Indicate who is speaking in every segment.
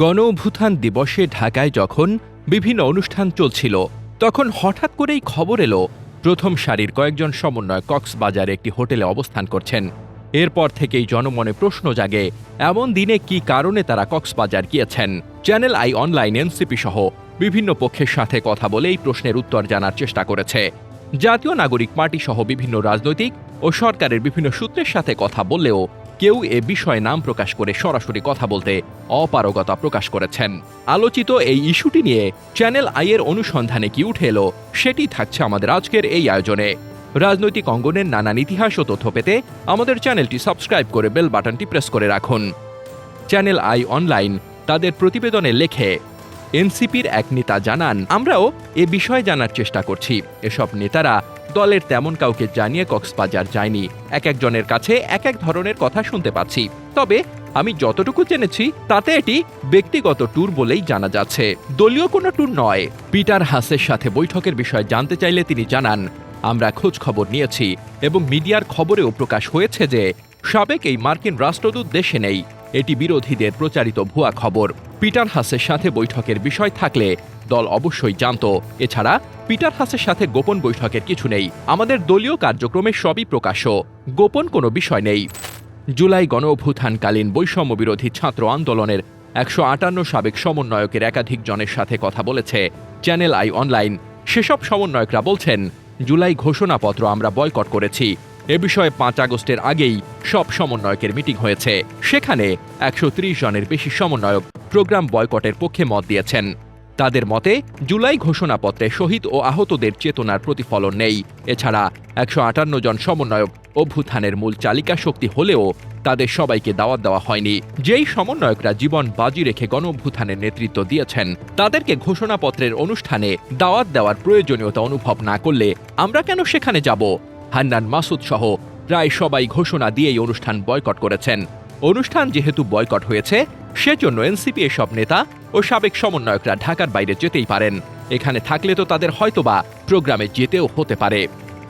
Speaker 1: গণ অভ্যুত্থান দিবসে ঢাকায় যখন বিভিন্ন অনুষ্ঠান চলছিল, তখন হঠাৎ করেই খবর এলো, প্রথম সারির কয়েকজন সমন্বয় কক্সবাজারে একটি হোটেলে অবস্থান করছেন। এরপর থেকেই জনমনে প্রশ্ন জাগে, এমন দিনে কি কারণে তারা কক্সবাজার গিয়েছেন? চ্যানেল আই অনলাইন, এনসিপি সহ বিভিন্ন পক্ষের সাথে কথা বলে এই প্রশ্নের উত্তর জানার চেষ্টা করেছে। জাতীয় নাগরিক পার্টি সহ বিভিন্ন রাজনৈতিক ও সরকারের বিভিন্ন সূত্রের সাথে কথা বললেও কেউ এ বিষয়ে নাম প্রকাশ করে সরাসরি কথা বলতে অপারগতা প্রকাশ করেছেন। আলোচিত এই ইস্যুটি নিয়ে চ্যানেল আইয়ের অনুসন্ধানে কি উঠে এলো, সেটি থাকছে আমাদের আজকের এই আয়োজনে। রাজনৈতিক অঙ্গনের নানান ইতিহাস ও তথ্য পেতে আমাদের চ্যানেলটি সাবস্ক্রাইব করে বেল বাটনটি প্রেস করে রাখুন। চ্যানেল আই অনলাইন তাদের প্রতিবেদনে লেখে, এনসিপির এক নেতা জানান, আমরাও এ বিষয়ে জানার চেষ্টা করছি। এসব নেতারা দলের তেমন কাউকে জানিয়ে কক্সবাজার যায়নি। এক একজনের কাছে এক এক ধরনের কথা শুনতে পাচ্ছি। তবে আমি যতটুকু জেনেছি, তাতে এটি ব্যক্তিগত ট্যুর বলেই জানা যাচ্ছে। দলীয় কোনো ট্যুর নয়। পিটার হাসের সাথে বৈঠকের বিষয়ে জানতে চাইলে তিনি জানান, আমরা খোঁজ খবর নিয়েছি এবং মিডিয়ার খবরেও প্রকাশ হয়েছে যে সাবেক এই মার্কিন রাষ্ট্রদূত দেশে নেই। এটি বিরোধীদের প্রচারিত ভুয়া খবর। পিটার হাসের সাথে বৈঠকের বিষয় থাকলে দল অবশ্যই জানত। এছাড়া পিটার হাসের সাথে গোপন বৈঠকের কিছু নেই। আমাদের দলীয় কার্যক্রমে সবই প্রকাশ্য। গোপন কোনো বিষয় নেই। জুলাই গণ অভ্যুত্থানকালীন বৈষম্য বিরোধী ছাত্র আন্দোলনের একশো আটান্ন সাবেক সমন্বয়কের একাধিক জনের সাথে কথা বলেছে চ্যানেল আই অনলাইন। সেসব সমন্বয়করা বলছেন, জুলাই ঘোষণাপত্র আমরা বয়কট করেছি। এ বিষয়ে পাঁচ আগস্টের আগেই সব সমন্বয়কের মিটিং হয়েছে। সেখানে একশো ত্রিশ জনের বেশি সমন্বয়ক প্রোগ্রাম বয়কটের পক্ষে মত দিয়েছেন। তাদের মতে, জুলাই ঘোষণাপত্রে শহীদ ও আহতদের চেতনার প্রতিফলন নেই। এছাড়া একশো আটান্ন জন সমন্বয়ক অভ্যুত্থানের মূল চালিকা শক্তি হলেও তাদের সবাইকে দাওয়াত দেওয়া হয়নি। যেই সমন্বয়করা জীবন বাজি রেখে গণ অভ্যুত্থানের নেতৃত্ব দিয়েছেন, তাদেরকে ঘোষণাপত্রের অনুষ্ঠানে দাওয়াত দেওয়ার প্রয়োজনীয়তা অনুভব না করলে আমরা কেন সেখানে যাব? হান্নান মাসুদ সহ প্রায় সবাই ঘোষণা দিয়েই অনুষ্ঠান বয়কট করেছেন। অনুষ্ঠান যেহেতু বয়কট হয়েছে, সেজন্য এনসিপি এসব নেতা ও সাবেক সমন্বয়করা ঢাকার বাইরে যেতেই পারেন। এখানে থাকলে তো তাদের হয়তোবা প্রোগ্রামে যেতেও হতে পারে।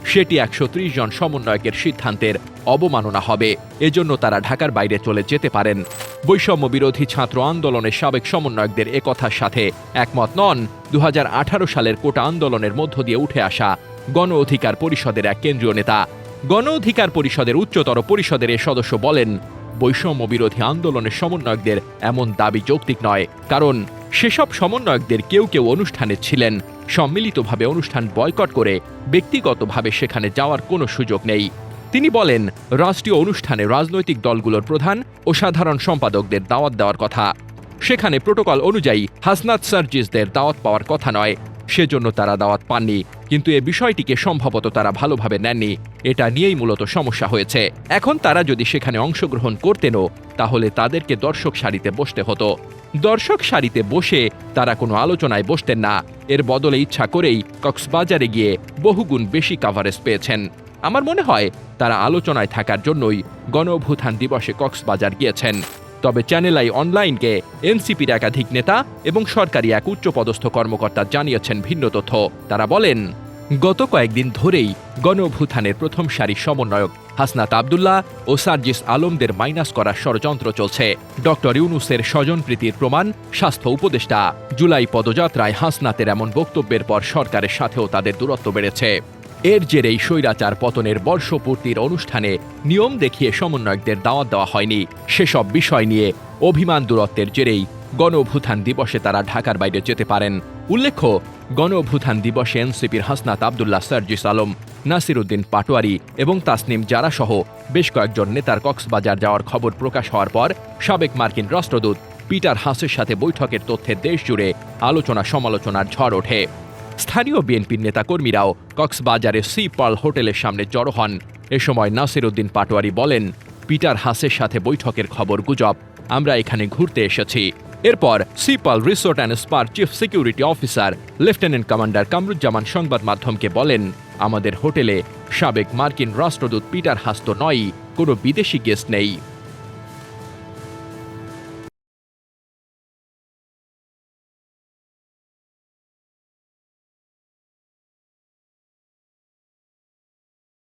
Speaker 1: সেটি একশো ত্রিশ জন সমন্বয়কের সিদ্ধান্তের অবমাননা হবে। এজন্য তারা ঢাকার বাইরে চলে যেতে পারেন। বৈষম্য বিরোধী ছাত্র আন্দোলনের সাবেক সমন্বয়কদের একথার সাথে একমত নন। দু হাজার আঠারো সালের কোটা আন্দোলনের মধ্য দিয়ে উঠে আসা গণ অধিকার পরিষদের এক কেন্দ্রীয় নেতা। গণ অধিকার পরিষদের উচ্চতর পরিষদের এ সদস্য বলেন, বৈষম্য বিরোধী আন্দোলনের সমন্বয়কদের এমন দাবি যৌক্তিক নয়, কারণ সেসব সমন্বয়কদের কেউ কেউ অনুষ্ঠানে ছিলেন। সম্মিলিতভাবে অনুষ্ঠান বয়কট করে ব্যক্তিগতভাবে সেখানে যাওয়ার কোনো সুযোগ নেই। তিনি বলেন, রাষ্ট্রীয় অনুষ্ঠানে রাজনৈতিক দলগুলোর প্রধান ও সাধারণ সম্পাদকদের দাওয়াত দেওয়ার কথা। সেখানে প্রোটোকল অনুযায়ী হাসনাত সার্জিসদের দাওয়াত পাওয়ার কথা নয়, সেজন্য তারা দাওয়াত পাননি। কিন্তু এ বিষয়টিকে সম্ভবত তারা ভালোভাবে নেননি। এটা নিয়েই মূলত সমস্যা হয়েছে। এখন তারা যদি সেখানে অংশগ্রহণ করতেনও তাহলে তাদেরকে দর্শক সারিতে বসতে হতো। দর্শক সারিতে বসে তারা কোনো আলোচনায় বসতেন না। এর বদলে ইচ্ছা করেই কক্সবাজারে গিয়ে বহুগুণ বেশি কাভারেজ পেয়েছেন। আমার মনে হয় তারা আলোচনায় থাকার জন্যই গণ অভ্যুত্থান দিবসে কক্সবাজার গিয়েছেন। তবে চ্যানেল আই অনলাইনকে এনসিপির একাধিক নেতা এবং সরকারি এক উচ্চপদস্থ কর্মকর্তা জানিয়েছেন ভিন্ন তথ্য। তারা বলেন, গত কয়েকদিন ধরেই গণ অভ্যুত্থানের প্রথম সারির সমন্বয়ক হাসনাত আবদুল্লাহ ও সার্জিস আলমদের মাইনাস করার ষড়যন্ত্র চলছে। ডক্টর ইউনুসের স্বজনপ্রীতির প্রমাণ, স্বাস্থ্য উপদেষ্টা। জুলাই পদযাত্রায় হাসনাতের এমন বক্তব্যের পর সরকারের সাথেও তাদের দূরত্ব বেড়েছে। এর জেরেই স্বৈরাচার পতনের বর্ষপূর্তির অনুষ্ঠানে নিয়ম দেখিয়ে সমন্বয়কদের দাওয়াত দেওয়া হয়নি। সেসব বিষয় নিয়ে অভিমান দূরত্বের জেরেই গণভূথান দিবসে তারা ঢাকার বাইরে যেতে পারেন। উল্লেখ্য, গণভূথান দিবসে এনসিপির হাসনাত আবদুল্লাহ সার্জিস আলম নাসির উদ্দিন পাটোয়ারি এবং তাসনিম জারা সহ বেশ কয়েকজন নেতার কক্সবাজার যাওয়ার খবর প্রকাশ হওয়ার পর সাবেক মার্কিন রাষ্ট্রদূত পিটার হাসের সাথে বৈঠকের তথ্যে দেশ জুড়ে আলোচনা সমালোচনার ঝড় ওঠে। স্থানীয় বিএনপির নেতাকর্মীরাও কক্সবাজারের সি পার্ল হোটেলের সামনে জড়ো হন। এ সময় নাসির উদ্দিন পাটোয়ারি বলেন, পিটার হাসের সাথে বৈঠকের খবর গুজব। আমরা এখানে ঘুরতে এসেছি। এরপর sea pearl resort and spa chief security officer, lieutenant commander Kamruzzaman সংবাদ মাধ্যমকে বলেন, আমাদের হোটেলে সাবেক মার্কিন রাষ্ট্রদূত পিটার হাস তো নয়ই, কোনো বিদেশি গেস্ট নেই।